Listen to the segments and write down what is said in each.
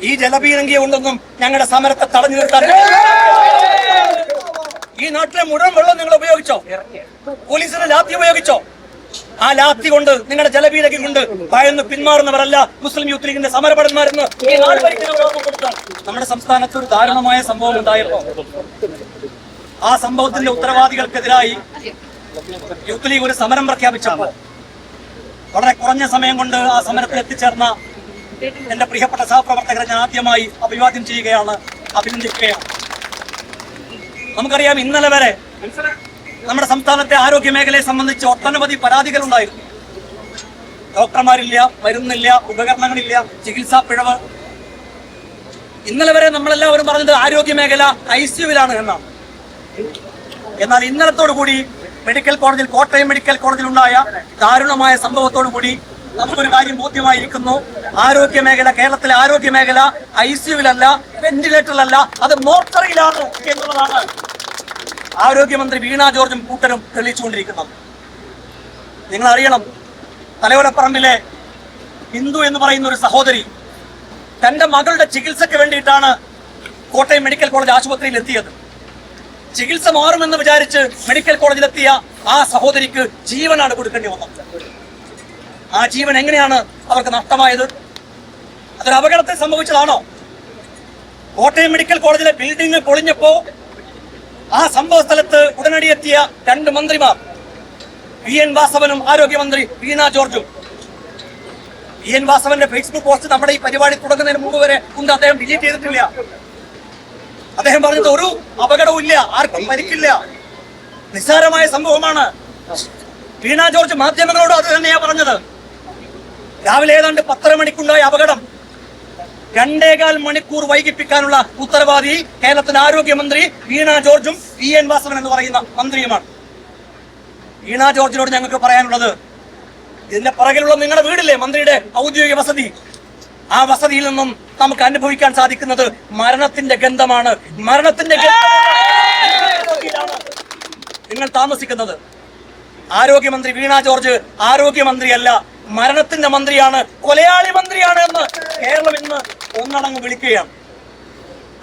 ഈ ജലപീരങ്കി ഉണ്ടെന്നും ഞങ്ങളുടെ സമരത്തെ തടഞ്ഞു നിർത്താൻ ഈ നാട്ടിലെ മുഴുവൻ വെള്ളം നിങ്ങൾ ഉപയോഗിച്ചോ? പോലീസിന് ലാത്തി ഉപയോഗിച്ചോ? ആ ലാത്തി കൊണ്ട് നിങ്ങളുടെ ജലപീരകി കൊണ്ട് ഭയന്ന് പിന്മാറുന്നവരല്ല മുസ്ലിം യൂത്ത് ലീഗിന്റെ സമരപടന്മാരെന്ന് ഈ നമ്മുടെ സംസ്ഥാനത്ത് ഒരു ദാരുണമായ സംഭവം ഉണ്ടായപ്പോ ആ സംഭവത്തിന്റെ ഉത്തരവാദികൾക്കെതിരായി യൂത്ത് ലീഗ് ഒരു സമരം പ്രഖ്യാപിച്ചപ്പോൾ വളരെ കുറഞ്ഞ സമയം കൊണ്ട് ആ സമരത്തിൽ എത്തിച്ചേർന്ന എന്റെ പ്രിയപ്പെട്ട സഹപ്രവർത്തകരെ ഞാൻ ആദ്യമായി അഭിവാദ്യം ചെയ്യുകയാണ് അഭിനന്ദിക്കുകയാണ്. നമുക്കറിയാം ഇന്നലെ വരെ നമ്മുടെ സംസ്ഥാനത്തെ ആരോഗ്യ മേഖലയെ സംബന്ധിച്ച് ഒട്ടനവധി പരാതികൾ ഉണ്ടായിരുന്നു. ഡോക്ടർമാരില്ല മരുന്നില്ല ഉപകരണങ്ങളില്ല ചികിത്സാ പിഴവ്. ഇന്നലെ വരെ നമ്മളെല്ലാവരും പറഞ്ഞത് ആരോഗ്യ മേഖല ഐ സിയുവിലാണ് എന്നാണ്. എന്നാൽ ഇന്നലത്തോടു കൂടി മെഡിക്കൽ കോളേജിൽ കോട്ടയം മെഡിക്കൽ കോളേജിൽ ഉണ്ടായ ദാരുണമായ സംഭവത്തോടു കൂടി നമുക്കൊരു കാര്യം ബോധ്യമായിരിക്കുന്നു. ആരോഗ്യ മേഖല കേരളത്തിലെ ആരോഗ്യ മേഖല ഐ സിയുവിലല്ല വെന്റിലേറ്ററിലല്ല അത് മോർച്ചറിയിലാണ് എന്നുള്ളതാണ്. ആരോഗ്യമന്ത്രി വീണ ജോർജും കൂട്ടരും തെളിയിച്ചുകൊണ്ടിരിക്കുന്നത്. നിങ്ങൾ അറിയണം തലയോലപ്പറമ്പിലെ ഹിന്ദു എന്ന് പറയുന്ന ഒരു സഹോദരി തന്റെ മകളുടെ ചികിത്സയ്ക്ക് വേണ്ടിയിട്ടാണ് കോട്ടയം മെഡിക്കൽ കോളേജ് ആശുപത്രിയിൽ എത്തിയത്. ചികിത്സ മാറുമെന്ന് വിചാരിച്ച് മെഡിക്കൽ കോളേജിലെത്തിയ ആ സഹോദരിക്ക് ജീവനാണ് കൊടുക്കേണ്ടി വന്നത്. ആ ജീവൻ എങ്ങനെയാണ് അവർക്ക് നഷ്ടമായത്? അതൊരു അപകടത്തിൽ സംഭവിച്ചതാണോ? കോട്ടയം മെഡിക്കൽ കോളേജിലെ ബിൽഡിംഗ് പൊളിഞ്ഞപ്പോ ആ സംഭവ സ്ഥലത്ത് ഉടനടി എത്തിയ രണ്ട് മന്ത്രിമാർ. വി എൻ വാസവനും ആരോഗ്യമന്ത്രി വീണ ജോർജും. വി എൻ വാസവന്റെ ഫേസ്ബുക്ക് പോസ്റ്റ് നമ്മുടെ ഈ പരിപാടി തുടങ്ങുന്നതിന് മുമ്പ് വരെ ഉണ്ട് അദ്ദേഹം ഡിലീറ്റ് ചെയ്തിട്ടില്ല. അദ്ദേഹം പറഞ്ഞത് ഒരു അപകടവും ഇല്ല ആർക്കും പരിക്കില്ല. നിസ്സാരമായ സംഭവമാണ്. വീണ ജോർജ് മാധ്യമങ്ങളോട് അത് തന്നെയാ പറഞ്ഞത്. രാവിലെ ഏതാണ്ട് പത്തര മണിക്കുണ്ടായ അപകടം രണ്ടേകാൽ മണിക്കൂർ വൈകിപ്പിക്കാനുള്ള ഉത്തരവാദി കേരളത്തിന്റെ ആരോഗ്യമന്ത്രി വീണ ജോർജും വി എൻ വാസവൻ എന്ന് പറയുന്ന മന്ത്രിയുമാണ്. വീണ ജോർജിനോട് ഞങ്ങൾക്ക് പറയാനുള്ളത് ഇതിന്റെ പുറകിലുള്ള നിങ്ങളുടെ വീടില്ലേ മന്ത്രിയുടെ ഔദ്യോഗിക വസതി? ആ വസതിയിൽ നിന്നും നമുക്ക് അനുഭവിക്കാൻ സാധിക്കുന്നത് മരണത്തിന്റെ ഗന്ധമാണ്. മരണത്തിന്റെ നിങ്ങൾ താമസിക്കുന്നത് ആരോഗ്യമന്ത്രി വീണ ജോർജ് ആരോഗ്യമന്ത്രിയല്ല മരണത്തിന്റെ മന്ത്രിയാണ് കൊലയാളി മന്ത്രിയാണ് എന്ന് കേരളം ഇന്ന് ഒന്നടങ്ങ് വിളിക്കുകയാണ്.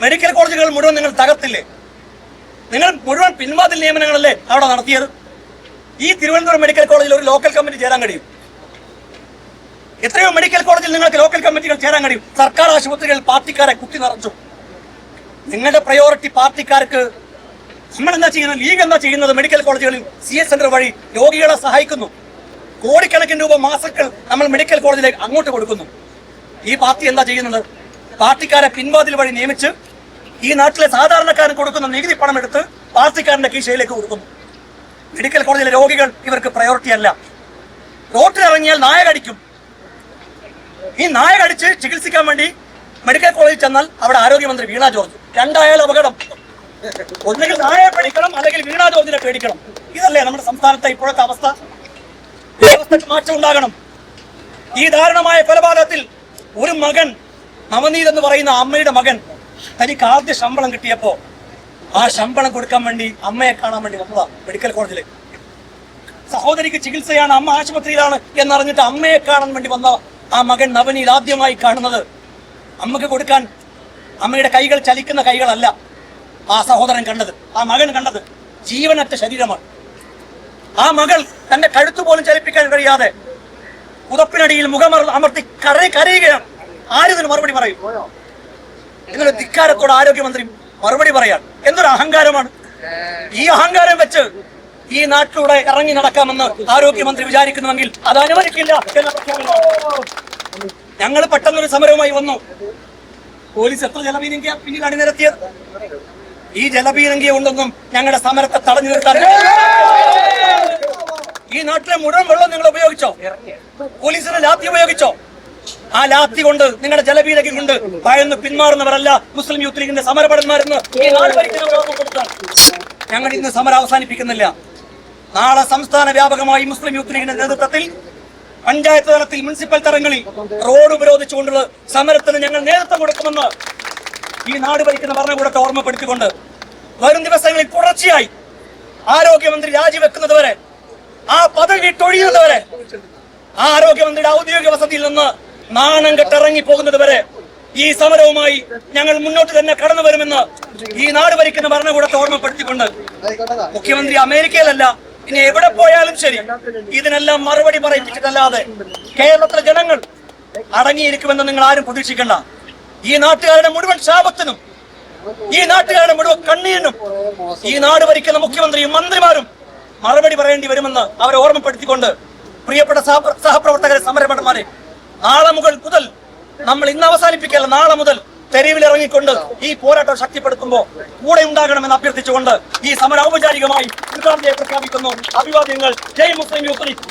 മെഡിക്കൽ കോളേജുകൾ മുഴുവൻ നിങ്ങൾ തകർത്തില്ലേ? നിങ്ങൾ മുഴുവൻ പിൻവാതിൽ നിയമനങ്ങളല്ലേ അവിടെ നടത്തിയത്? ഈ തിരുവനന്തപുരം മെഡിക്കൽ കോളേജിൽ ഒരു ലോക്കൽ കമ്മിറ്റി ചേരാൻ കഴിയും. എത്രയോ മെഡിക്കൽ കോളേജിൽ നിങ്ങൾക്ക് ലോക്കൽ കമ്മിറ്റികൾ ചേരാൻ കഴിയും. സർക്കാർ ആശുപത്രികളിൽ പാർട്ടിക്കാരെ കുത്തി നിറച്ചു. നിങ്ങളുടെ പ്രയോറിറ്റി പാർട്ടിക്കാർക്ക് നമ്മൾ എന്താ ചെയ്യുന്നത്? ലീഗ് എന്താ ചെയ്യുന്നത്? മെഡിക്കൽ കോളേജുകളിൽ സി എസ് സെന്റർ വഴി രോഗികളെ സഹായിക്കുന്നു. കോടിക്കണക്കിന് രൂപ മാസങ്ങൾ നമ്മൾ മെഡിക്കൽ കോളേജിലേക്ക് അങ്ങോട്ട് കൊടുക്കുന്നു. ഈ പാർട്ടി എന്താ ചെയ്യുന്നത്? പാർട്ടിക്കാരെ പിൻവാതിൽ വഴി നിയമിച്ച് ഈ നാട്ടിലെ സാധാരണക്കാരൻ കൊടുക്കുന്ന നികുതി പണം എടുത്ത് പാർട്ടിക്കാരന്റെ കീശയിലേക്ക് കൊടുക്കുന്നു. മെഡിക്കൽ കോളേജിലെ രോഗികൾ ഇവർക്ക് പ്രയോറിറ്റി അല്ല. റോട്ടിലിറങ്ങിയാൽ നായ കടിക്കും ഈ നായ കടിച്ച് ചികിത്സിക്കാൻ വേണ്ടി മെഡിക്കൽ കോളേജിൽ ചെന്നാൽ അവിടെ ആരോഗ്യമന്ത്രി വീണ ജോർജ്. രണ്ടായാലും അപകടം. ഒന്നുകിൽ നായയെ പേടിക്കണം അല്ലെങ്കിൽ വീണ ജോർജിനെ പേടിക്കണം. ഇതല്ലേ നമ്മുടെ സംസ്ഥാനത്തെ ഇപ്പോഴത്തെ അവസ്ഥ. മാറ്റം ഉണ്ടാകണം. ഈ ദാരുണമായ കൊലപാതകത്തിൽ ഒരു മകൻ നവനീത് എന്ന് പറയുന്ന അമ്മയുടെ മകൻ തനിക്ക് ആദ്യ ശമ്പളം കിട്ടിയപ്പോ ആ ശമ്പളം കൊടുക്കാൻ വേണ്ടി അമ്മയെ കാണാൻ വേണ്ടി വന്നതാ മെഡിക്കൽ കോളേജിൽ സഹോദരിക്ക് ചികിത്സയാണ് അമ്മ ആശുപത്രിയിലാണ് എന്നറിഞ്ഞിട്ട് അമ്മയെ കാണാൻ വേണ്ടി വന്ന ആ മകൻ നവനീത് ആദ്യമായി കാണുന്നത്. അമ്മയ്ക്ക് കൊടുക്കാൻ അമ്മയുടെ കൈകൾ ചലിക്കുന്ന കൈകളല്ല ആ സഹോദരൻ കണ്ടത് ആ മകൻ കണ്ടത്. ജീവനറ്റ ശരീരമാണ്. ആ മകൾ തന്റെ കഴുത്തു പോലും ചലിപ്പിക്കാൻ കഴിയാതെ പുതപ്പിനടിയിൽ മുഖമർ അമർത്തി കരയി കരയുകയാണ്. ആരിതിന് മറുപടി പറയും? എന്നൊരു ധിക്കാരത്തോട് ആരോഗ്യമന്ത്രി മറുപടി പറയാൻ. എന്തൊരു അഹങ്കാരമാണ്. ഈ അഹങ്കാരം വെച്ച് ഈ നാട്ടിലൂടെ ഇറങ്ങി നടക്കാമെന്ന് ആരോഗ്യമന്ത്രി വിചാരിക്കുന്നുവെങ്കിൽ അത് അനുവദിക്കില്ല ഞങ്ങൾ പെട്ടെന്നൊരു സമരവുമായി വന്നു. പോലീസ് എത്ര ജലപീരങ്കിയ പിന്നിൽ അണിനിരത്തിയത്? ഈ ജലപീരങ്കിയ കൊണ്ടൊന്നും ഞങ്ങളുടെ സമരത്തെ തടഞ്ഞു നിർത്താൻ ഈ നാട്ടിലെ മുഴുവൻ വെള്ളം നിങ്ങൾ ഉപയോഗിച്ചോ? പോലീസിന്റെ ലാത്തി ഉപയോഗിച്ചോ? ആ ലാത്തി കൊണ്ട് നിങ്ങളുടെ ജലപീരങ്കി കൊണ്ട് ഭയന്ന് പിന്മാറുന്നവരല്ല മുസ്ലിം യൂത്ത് ലീഗിന്റെ സമരപടന്മാരെന്ന് ഈ നാട് ഞങ്ങൾ ഇന്ന് സമരം അവസാനിപ്പിക്കുന്നില്ല. നാളെ സംസ്ഥാന വ്യാപകമായി മുസ്ലിം യൂത്ത് ലീഗിന്റെ നേതൃത്വത്തിൽ പഞ്ചായത്ത് തലത്തിൽ മുനിസിപ്പൽ തലങ്ങളിൽ റോഡ് ഉപരോധിച്ചുകൊണ്ടുള്ള സമരത്തിന് ഞങ്ങൾ നേതൃത്വം കൊടുക്കുമെന്ന് ഈ നാട് ഭരിക്കുന്ന ഭരണകൂടത്തെ ഓർമ്മപ്പെടുത്തിക്കൊണ്ട് വരും ദിവസങ്ങളിൽ തുടർച്ചയായി ആരോഗ്യമന്ത്രി രാജിവെക്കുന്നതുവരെ ആ പദവി വിട്ടൊഴിയുന്നതുവരെ ആ ആരോഗ്യമന്ത്രിയുടെ ഔദ്യോഗിക വസതിയിൽ നിന്ന് നാണം കെട്ടിറങ്ങി പോകുന്നത് വരെ ഈ സമരവുമായി ഞങ്ങൾ മുന്നോട്ട് തന്നെ കടന്നു വരുമെന്ന് ഈ നാട് ഭരിക്കുന്ന ഭരണകൂടത്തെ ഓർമ്മപ്പെടുത്തിക്കൊണ്ട് മുഖ്യമന്ത്രി അമേരിക്കയിലല്ല ഇനി എവിടെ പോയാലും ശരി ഇതിനെല്ലാം മറുപടി പറയിപ്പിച്ചിട്ടല്ലാതെ കേരളത്തിലെ ജനങ്ങൾ അടങ്ങിയിരിക്കുമെന്ന് നിങ്ങൾ ആരും പ്രതീക്ഷിക്കണ്ട. ഈ നാട്ടുകാരുടെ മുഴുവൻ ശാപത്തിനും ഈ നാട്ടുകാരുടെ മുഴുവൻ കണ്ണീരിനും ഈ നാട് ഭരിക്കുന്ന മുഖ്യമന്ത്രിയും മന്ത്രിമാരും മറുപടി പറയേണ്ടി വരുമെന്ന് അവരെ ഓർമ്മപ്പെടുത്തിക്കൊണ്ട് പ്രിയപ്പെട്ട സഹപ്രവർത്തകരെ സമരഭടന്മാരെ നാളെ മുതൽ മുതൽ നമ്മൾ ഇന്ന് അവസാനിപ്പിക്കല്ല നാളെ മുതൽ തെരുവിലിറങ്ങിക്കൊണ്ട് ഈ പോരാട്ടം ശക്തിപ്പെടുത്തുമ്പോൾ കൂടെ ഉണ്ടാകണമെന്ന് അഭ്യർത്ഥിച്ചുകൊണ്ട് ഈ സമരം ഔപചാരികമായി ഉദ്ഘാടനയെ പ്രഖ്യാപിക്കുന്നു. അഭിവാദ്യങ്ങൾ. ജയ് മുസ്ലിം യൂത്ത് ലീഗ്.